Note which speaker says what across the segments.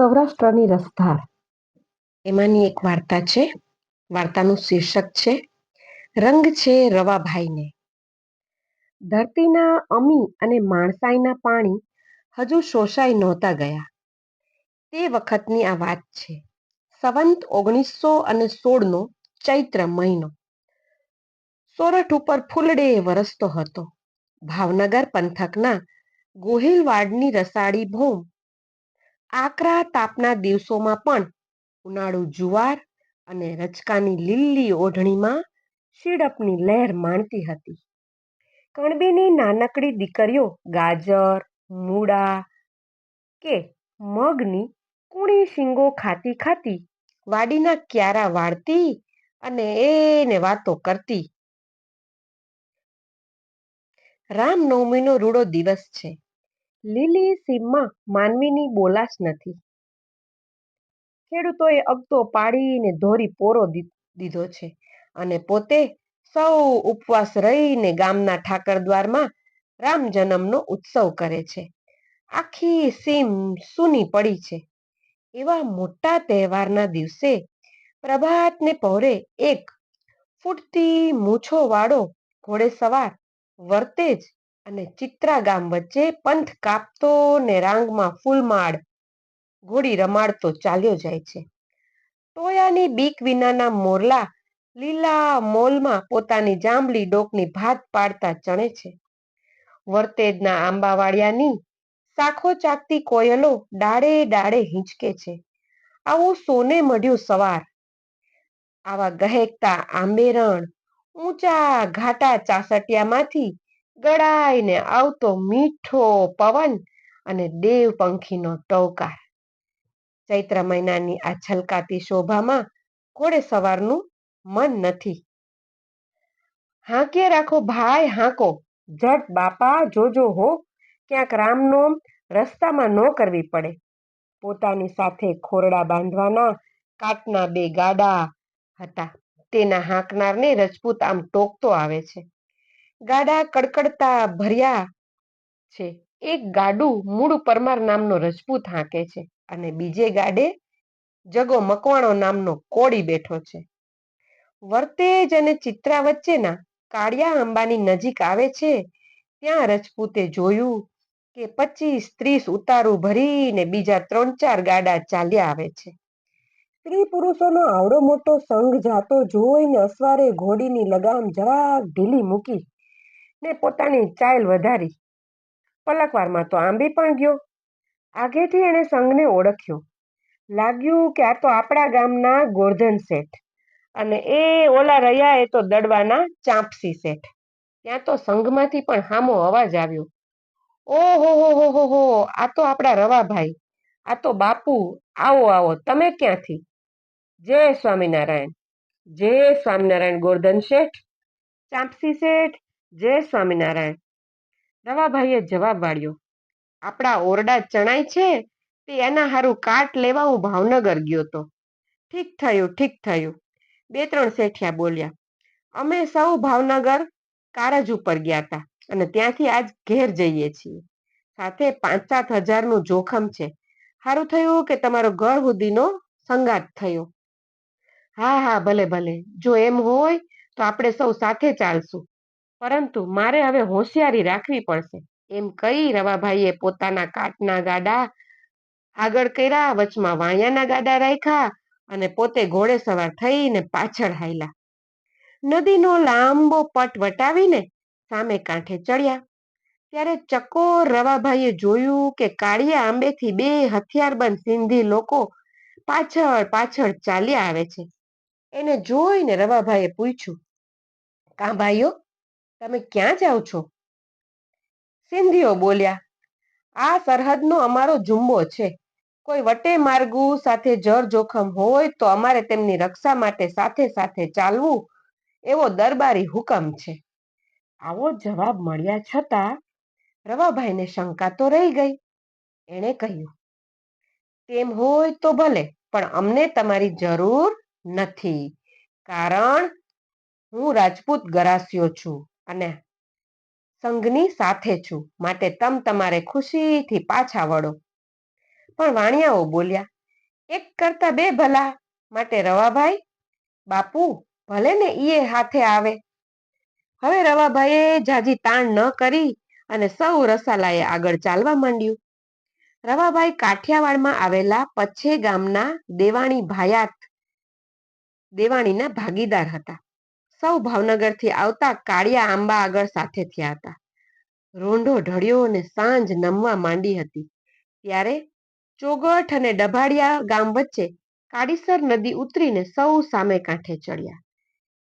Speaker 1: સૌરાષ્ટ્રની રસધાર એમાંની એક વાર્તા છે. વાર્તાનું શીર્ષક છે, રંગ છે રવાભાઈને. ધરતીના અમી અને માણસાઈના પાણી હજુ શોષાઈ નહોતા ગયા. તે વખતની આ વાત છે. સંવંત ઓગણીસો અને સોળનો ચૈત્ર મહિનો. સોરઠ ઉપર ફૂલડે વરસતો હતો. ભાવનગર પંથકના ગોહિલવાડની રસાળી ભૂમ આકરા તાપના દિવસોમાં પણ ઉનાળુ જુવાર અને રચકાની લીલી ઓઢણીમાં શીડપની લહેર માણતી હતી. કણબીની નાનકડી દીકરીઓ ગાજર, મૂળા કે મગની કૂણી શીંગો ખાતી ખાતી વાડીના ક્યારા વાળતી અને એને વાતો કરતી. રામનવમીનો રૂડો દિવસ છે. લીલી સીમમાં માનવીની બોલાશ નથી. ખેડૂતોએ અગતો પાડીને ધોરી પોરો દીધો છે અને પોતે સૌ ઉપવાસ રહીને ગામના ઠાકરદ્વારમાં રામ જન્મનો ઉત્સવ કરે છે. આખી સીમ સૂની પડી છે. એવા મોટા તહેવારના દિવસે પ્રભાતને પહોરે એક ફૂટતી મૂછો વાળો ઘોડે ઘોડેસવાર વર્તેજ અને ચિત્રા ગામ વચ્ચે પંથ કાપતો ને રાંગમાં ફૂલમાળ ઘોડી રમાડતો ચાલ્યો જાય છે. ટોયાની બીક વિનાના મોરલા લીલા મોલમાં પોતાની જાંબલી ડોકની ભાત પાડતા ચણે છે. વર્તેજના આંબાવાડિયાની સાખો ચાકતી કોયલો ડાળે ડાળે હિંચકે છે. આવું સોને મઢ્યું સવાર. આવા ગહેકતા આંબેરણ ઊંચા ઘાટા ચાસટિયામાંથી ગળાઈને આવતો મીઠો પવન અને દેવ પંખીનો ટવકાર. ચૈત્ર મહિનાની આ છલકાતી શોભામાં ઘોડે સવારનું મન નથી? હાંકીએ રાખો ભાઈ, હાંકો. જટ બાપા, જોજો હો, ક્યાંક રામનોમ રસ્તામાં ન કરવી પડે. પોતાની સાથે ખોરડા બાંધવાના કાટના બે ગાડા હતા. તેના હાંકનારને રજપૂત આમ ટોકતો આવે છે. ગાડા કડકડતા ભર્યા છે. એક ગાડું મૂળ પરમાર નામનો રજપૂત હાંકે છે અને બીજે ગાડે જગો મકવાણો નામનો કોળી બેઠો છે. વર્તેજ અને ચિત્રા વચ્ચેના કાળિયા અંબાની નજીક આવે છે, ત્યાં રજપૂતે જોયું કે પચીસ ત્રીસ ઉતારું ભરીને બીજા ત્રણ ચાર ગાડા ચાલ્યા આવે છે. સ્ત્રી પુરુષોનો આવડો મોટો સંઘ જાતો જોઈને અસવારે ઘોડીની લગામ જરાક ઢીલી મૂકી ને પોતાની ચાઇલ વધારી. પલકવારમાં તો આંબી પણ ગયો. આગેથી એણે સંઘને ઓળખ્યો. લાગ્યું કે આ તો આપણા ગામના ગોરધન શેઠ અને એ ઓલા રહ્યા એ તો દડવાના ચાંપસી શેઠ. ત્યાં તો સંઘમાંથી પણ હામો અવાજ આવ્યો. ઓહો, હો હો હો હો, આ તો આપણા રવાભાઈ. આ તો બાપુ. આવો આવો, તમે ક્યાંથી? જય સ્વામિનારાયણ. જય સ્વામિનારાયણ ગોરધન શેઠ. ચાંપસી શેઠ જય સ્વામિનારાયણ. રવાભાઈએ જવાબ વાળ્યો, આપણા ઓરડા ચણાય છે, તે એના હારું કાટ લેવા હું ભાવનગર ગયો તો. ઠીક થયું ઠીક થયું. બે ત્રણ શેઠિયા બોલ્યા, અમે સૌ ભાવનગર કારજ ઉપર ગયા હતા અને ત્યાંથી આજ ઘેર જઈએ છીએ. સાથે પાંચ સાત હજારનું જોખમ છે. સારું થયું કે તમારો ઘર સુધીનો સંગાત થયો. હા હા, ભલે ભલે. જો એમ હોય તો આપણે સૌ સાથે ચાલશું. પરંતુ મારે હવે હોશિયારી રાખવી પડશે. એમ કહી રવાભાઈએ પોતાના કાટના ગાડા આગળ કર્યા, વચમાં વાણિયાના ગાડા રાખ્યા અને પોતે ઘોડે સવાર થઈને પાછળ હાલ્યા. નદીનો લાંબો પટ વટાવીને સામે કાંઠે ચડ્યા. ત્યારે ચકોર રવાભાઈએ જોયું કે કાળિયા આંબેથી બે હથિયારબંધ સિંધી લોકો પાછળ પાછળ ચાલ્યા આવે છે. એને જોઈને રવાભાઈએ પૂછ્યું, કાં ભાઈઓ તમે ક્યાં જાઓ છો? સિંધીઓ બોલ્યા, આ સરહદનો અમારો જુમ્બો છે. કોઈ વટે માર્ગુ સાથે જર જોખમ હોય તો અમારે તેમની રક્ષા માટે સાથે સાથે ચાલવું એવો દરબારી હુકમ છે. આવો જવાબ મળ્યા છતાં રવાભાઈને શંકા તો રહી ગઈ. એણે કહ્યું, તેમ હોય તો ભલે, પણ અમને તમારી જરૂર નથી. કારણ હું રાજપૂત ગરાસ્યો છું. અને સંઘની સાથે છું. માટે તમ તમારે ખુશીથી પાછા વળો. પણ વાણિયાઓ બોલ્યા, એક કરતા બે ભલા. માટે રવાભાઈ, બાપુ, ભલે ને ઈએ હાથે આવે. હવે રવાભાઈએ જાજી તાણ ન કરી અને સૌ રસાલાએ આગળ ચાલવા માંડ્યું. રવાભાઈ કાઠિયાવાડમાં આવેલા પછે ગામના દેવાણી ભાયાત, દેવાણીના ભાગીદાર હતા. સૌ ભાવનગરથી આવતા કાળિયા આંબા આગળ સાથે થયા હતા. રોંઢો, ઢળ્યો અને સાંજ નમવા માંડી હતી. ત્યારે ચોગઠ અને ડભાડિયા ગામ વચ્ચે કાળીસર નદી ઉતરીને સૌ સામે કાંઠે ચડ્યા.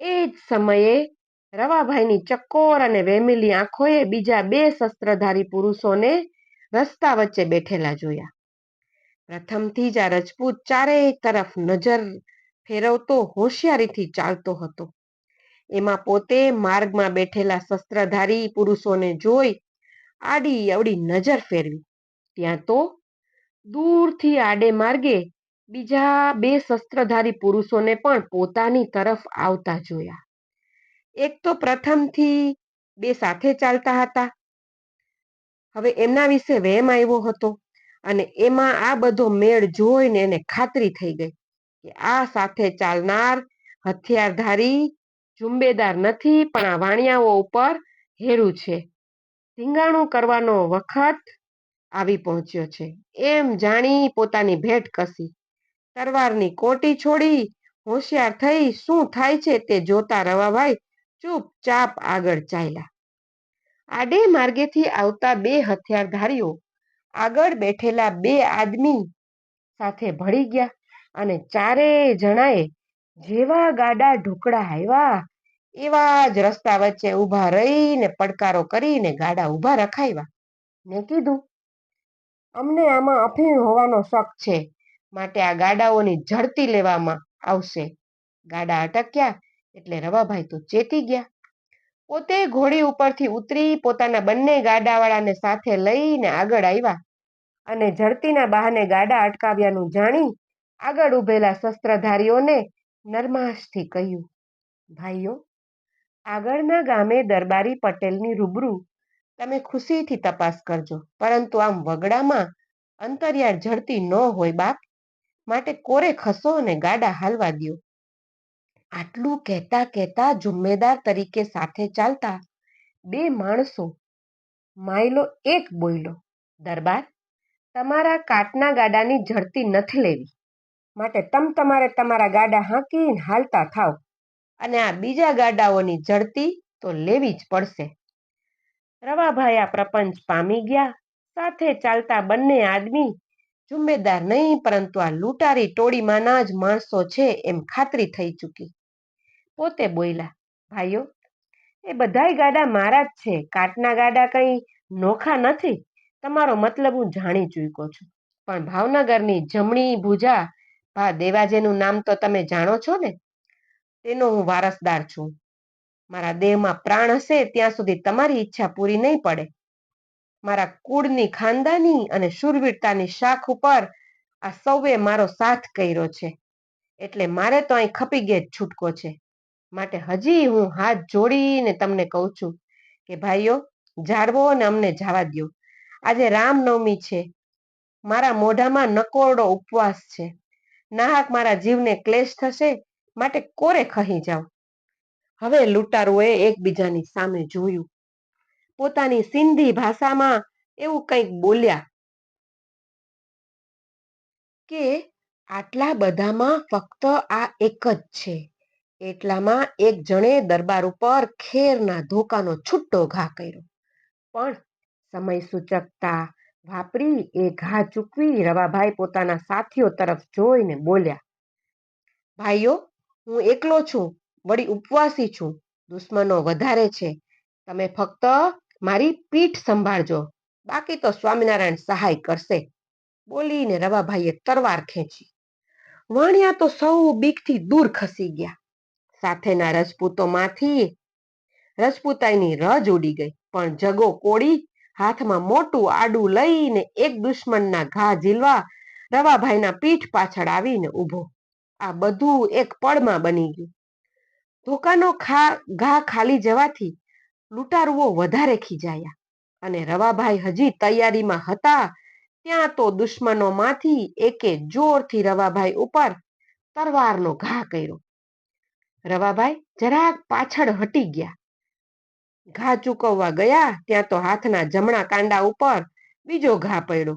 Speaker 1: એ જ સમયે રવાભાઈની ચકોર અને વેમેલી આંખોએ બીજા બે શસ્ત્રધારી પુરુષોને રસ્તા વચ્ચે બેઠેલા જોયા. પ્રથમથી જ આ રજપૂત ચારેય તરફ નજર ફેરવતો, હોશિયારીથી ચાલતો હતો. એમાં પોતે માર્ગમાં બેઠેલા શસ્ત્રધારી પુરુષોને જોઈ આડી અવડી નજર ફેરવી. ત્યાં તો દૂરથી આડે માર્ગે બીજા બે શસ્ત્રધારી પુરુષોને પણ પોતાની તરફ આવતા જોયા. એક તો પ્રથમથી બે સાથે ચાલતા હતા. હવે એમના વિશે વહેમ આવ્યો હતો અને એમાં આ બધો મેળ જોઈને એને ખાતરી થઈ ગઈ કે આ સાથે ચાલનાર હથિયારધારી ઝુંબેદાર નથી, પણ આ વાણિયાઓ ઉપર હેરું છે. ધીંગાણું કરવાનો વખત આવી પહોંચ્યો છે. એમ જાણી પોતાની ભેટ કસી. તરવારની કોટી છોડી હોશિયાર થઈ શું થાય છે તે જોતા રવાભાઈ ચૂપચાપ આગળ ચાલ્યા. આડે માર્ગેથી આવતા બે હથિયારધારીઓ આગળ બેઠેલા બે આદમી સાથે ભળી ગયા અને ચારેય જણાએ જેવા ગાડા ઢોકળા આવ્યા એવા જ રસ્તા વચ્ચે ઊભા રહીને પડકારો કરીને ગાડા ઊભા રખાવ્યા ને કીધું, અમને આમાં અફીણ હોવાનો શક છે. માટે આ ગાડાઓની ઝડતી લેવામાં આવશે. ગાડા અટક્યા એટલે રવાભાઈ તો ચેતી ગયા. પોતે ઘોડી ઉપરથી ઉતરી પોતાના બંને ગાડાવાળાને સાથે લઈને આગળ આવ્યા અને ઝડતીના બહાને ગાડા અટકાવ્યાનું જાણી આગળ ઉભેલા શસ્ત્રધારીઓને નરમાશથી કહ્યું, ભાઈઓ, આગળના ગામે દરબારી પટેલની રૂબરૂ તમે ખુશીથી તપાસ કરજો. પરંતુ આમ વગડામાં અંતરિયાળ ઝડતી ન હોય બાપ, માટે કોરે ખસો અને ગાડા હાલવા દ્યો. આટલું કહેતા કહેતા જુમ્મેદાર તરીકે સાથે ચાલતા બે માણસો, માયલો એક બોયલો, દરબાર, તમારા કાટના ગાડાની ઝડતી નથી લેવી. માટે તમ તમારે તમારા ગાડા હાંકીને હાલતા થાવ. અને આ બીજા ગાડાઓની ઝડતી તો લેવી જ પડશે. રવાભાઈ આ પ્રપંચ પામી ગયા. સાથે ચાલતા બંને આદમી જુમ્મેદાર નહીં, પરંતુ આ લૂંટારી ટોળીમાંના જ માણસો છે એમ ખાતરી થઈ ચૂકી. પોતે બોલ્યા, ભાઈઓ, એ બધાય ગાડા મારા જ છે. કાટના ગાડા કંઈ નોખા નથી. તમારો મતલબ હું જાણી ચૂક્યો છું. પણ ભાવનગરની જમણી ભુજા ભા દેવાજેનું નામ તો તમે જાણો છો ને? તેનો હું વારસદાર છું. મારા દેહમાં પ્રાણ હશે, ત્યાં સુધી તમારી ઈચ્છા પૂરી નહીં પડે. મારા કુળની ખાનદાની અને શૂરવીરતાની શાખ ઉપર આ સૌએ મારો સાથ કર્યો છે. એટલે મારે તો અહીં ખપી જ છૂટકો છે. માટે હજી હું હાથ જોડીને તમને કહું છું કે, ભાઈઓ, જાળવો અને અમને જવા દો આજે રામનવમી છે. મારા મોઢામાં નકોરડો ઉપવાસ છે. નાહક મારા જીવને ક્લેશ થશે માટે કોરે ખહી જાઓ હવે લૂંટારુએ એકબીજાની સામે જોયું. પોતાની સિંધી ભાષામાં એવું કંઈક બોલ્યા કે આટલા બધામાં ફક્ત આ એક જ છે. એટલામાં એક જણે દરબાર ઉપર ખેરના ધોકાનો છૂટો ઘા કર્યો. પણ સમય સૂચકતા વાપરી એ ઘા ચૂકવી રવાભાઈ પોતાના સાથીઓ તરફ જોઈને બોલ્યા, ભાઈઓ, હું એકલો છું, વળી ઉપવાસી છું. દુશ્મનો વધારે છે. તમે ફક્ત મારી પીઠ સંભાળજો. બાકી તો સ્વામિનારાયણ સહાય કરશે. બોલીને રવાભાઈએ તરવાર ખેંચી. વાણિયા તો સૌ બીકથી દૂર ખસી ગયા. સાથેના રજપૂતોમાંથી રજપૂતાઈની રજ ઉડી ગઈ, પણ જગો કોળી હાથમાં મોટું આડું લઈને એક દુશ્મનના ઘા ઝીલવા રવાભાઈના પીઠ પાછળ આવીને ઊભો. આ બધું એક પળમાં બની ગયું. ધોકાનો ખા, ઘા ખાલી જવાથી લૂંટારુઓ વધારે ખીજાયા અને રવાભાઈ હજી તૈયારીમાં હતા ત્યાં તો દુશ્મનોમાંથી એકે જોરથી રવાભાઈ ઉપર તરવારનો ઘા કર્યો. રવાભાઈ જરાક પાછળ હટી ગયા. ઘા ચૂકવવા ગયા, ત્યાં તો હાથના જમણા કાંડા ઉપર બીજો ઘા પડ્યો.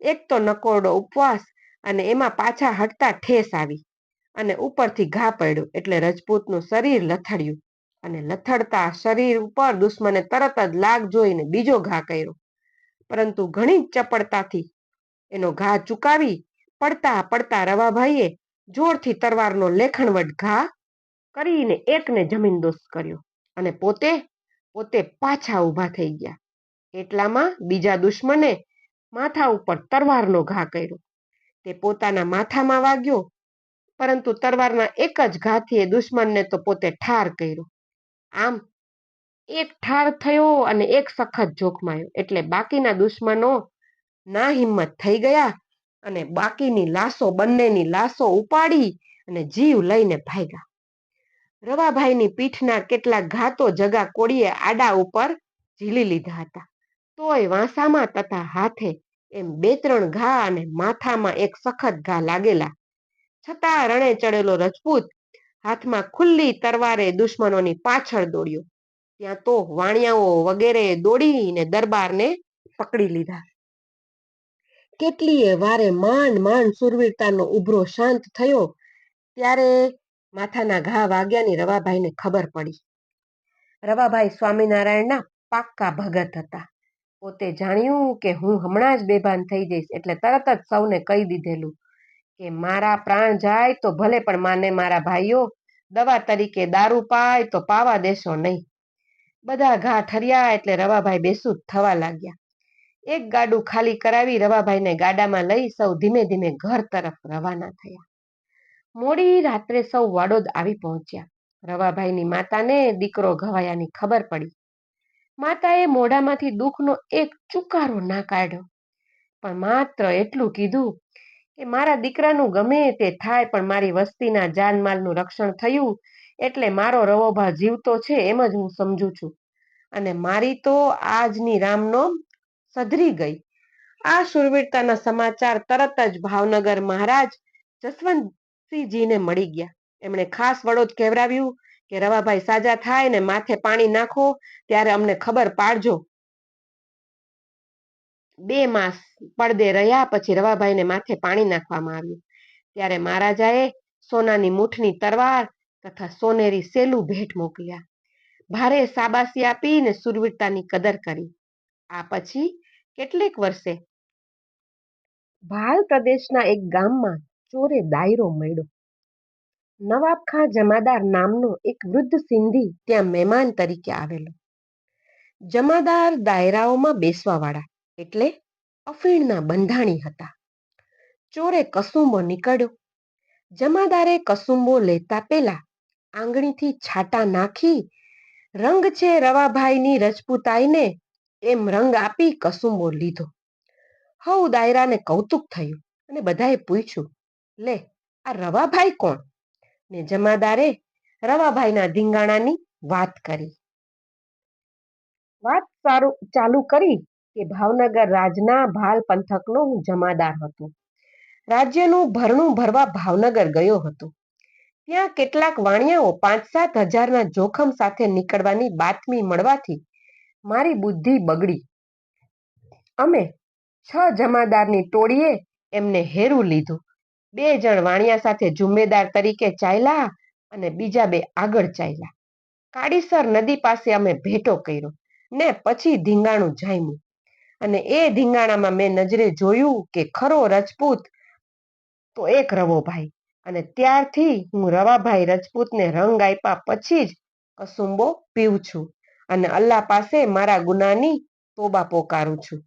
Speaker 1: એક તો નકોરડો ઉપવાસ અને એમાં પાછા હટતા ઠેસ આવી અને ઉપરથી ઘા પડ્યો એટલે રજપૂતનું શરીર લથડ્યું અને લથડતા શરીર ઉપર દુશ્મને તરત જ લાગ જોઈને બીજો ઘા કર્યો. પરંતુ ઘણી ચપળતાથી એનો ઘા ચુકાવી પડતા પડતા રવાભાઈએ જોરથી તરવારનો લેખણવટ ઘા કરીને એકને જમીનદોસ્ત કર્યો અને પોતે પોતે પાછા ઊભા થઈ ગયા. એટલામાં બીજા દુશ્મને માથા ઉપર તરવારનો ઘા કર્યો. તે પોતાના માથામાં વાગ્યો, પરંતુ તરવારના એક જ ઘાથી એ દુશ્મનને તો પોતે ઠાર કર્યો. આમ એક ઠાર થયો અને એક સખત જોખમાયો એટલે બાકીના દુશ્મનો ના હિંમત થઈ ગયા અને બાકીની લાશો, બંનેની લાશો ઉપાડી અને જીવ લઈને ભાગ્યા. રવાભાઈની પીઠના કેટલાક ઘાતો જગા કોળીએ આડા ઉપર ઝીલી લીધા હતા. તોય વાંસામાં તથા હાથે એમ બે ત્રણ ઘા અને માથામાં એક સખત ઘા લાગેલા. છતાં રણે ચડેલો રજપૂત હાથમાં ખુલ્લી તરવારે દુશ્મનોની પાછળ દોડ્યો. ત્યાં તો વાણિયાઓ વગેરે દોડીને દરબારને પકડી લીધા. કેટલીય વારે માંડ માંડ સુરવીરતાનો ઉભરો શાંત થયો. ત્યારે માથાના ઘા વાગ્યાની રવાભાઈને ખબર પડી. રવાભાઈ સ્વામિનારાયણના પાક્કા ભગત હતા. પોતે જાણ્યું કે હું હમણાં જ બેભાન થઈ જઈશ એટલે તરત જ સૌને કહી દીધેલું કે મારા પ્રાણ જાય તો ભલે પણ માને મારા ભાઈઓ, દવા તરીકે દારૂ પાય તો પાવા દેશો નહીં. બધા ઘા ઠર્યા એટલે રવાભાઈ બેસુદ થવા લાગ્યા. એક ગાડું ખાલી કરાવી રવાભાઈને ગાડામાં લઈ સૌ ધીમે ધીમે ઘર તરફ રવાના થયા. મોડી રાત્રે સૌ વાડોદ આવી પહોંચ્યા. રવાભાઈની માતાને દીકરો ઘવાયાની ખબર પડી. માતાએ મોઢામાંથી દુઃખનો એક ચુકારો ના કાઢ્યો. પણ માત્ર એટલું કીધું કે મારા દીકરાનું ગમે તે થાય પણ મારી વસ્તીના જાનમાલનું રક્ષણ થયું એટલે મારો રવોભા જીવતો છે એમ જ હું સમજુ છું. અને મારી તો આજની રામનો સધરી ગઈ. આ સુરવીરતાના સમાચાર તરત જ ભાવનગર મહારાજ જસવંતસિંહજીને મળી ગયા. એમણે ખાસ વડોદ કહેવરાવ્યું કે, રવાભાઈ સાજા થાય ને માથે પાણી નાખો, ત્યારે અમને ખબર પાડજો. બે માસ પડદે રહ્યા પછી રવાભાઈને માથે પાણી નાખવામાં આવ્યું. ત્યારે મહારાજાએ સોનાની મૂઠની તરવાર તથા સોનેરી સેલું ભેટ મોકલ્યા. ભારે સાબાસી આપીને સુરવીરતાની કદર કરી. આ પછી કેટલીક વર્ષે ભાલ પ્રદેશના એક ગામમાં ચોરે દાયરો મળ્યો. નવાબ ખાં જમાદાર નામનો એક વૃદ્ધ સિંધી ત્યાં મહેમાન તરીકે આવેલો. જમાદાર દાયરાઓમાં બેસવાવાળા એટલે અફીણના બંધાણી હતા. ચોરે કસુંબો નીકળ્યો. જમાદારે કસુંબો લેતા પહેલા આંગળીથી છાટા નાખી રંગ છે રવાભાઈની રજપૂતાઈને એમ રંગ આપી કસુંબો લીધો. હવ દાયરાને કૌતુક થયું અને બધાએ પૂછ્યું લે, આ રવાભાઈ કોણ? ને જમાદારે રવાભાઈના ધીંગાણાની વાત કરી. વાત સારું, ચાલુ કરી કે ભાવનગર રાજના ભાલ પંથકનો હું જમાદાર હતો. રાજ્યનું ભરણું ભરવા ભાવનગર ગયો હતો. ત્યાં કેટલાક વાણિયાઓ પાંચ સાત હજારના જોખમ સાથે નીકળવાની બાતમી મળવાથી મારી બુદ્ધિ બગડી. અમે છ જમાદારની ટોળીએ એમને હેરું લીધું. બે જણ વાણિયા સાથે જુમ્મેદાર તરીકે ચાલ્યા અને બીજા બે આગળ ચાલ્યા. કાળીસર નદી પાસે અમે ભેટો કર્યો ને પછી ધીંગાણું જામ્યું. અને એ ધીંગાણામાં મેં નજરે જોયું કે ખરો રજપૂત તો એક રવોભાઈ. અને ત્યારથી હું રવાભાઈ રજપૂતને રંગ આપ્યા પછી જ કસુંબો પીવું છું અને અલ્લાહ પાસે મારા ગુનાની તોબા પોકારું છું.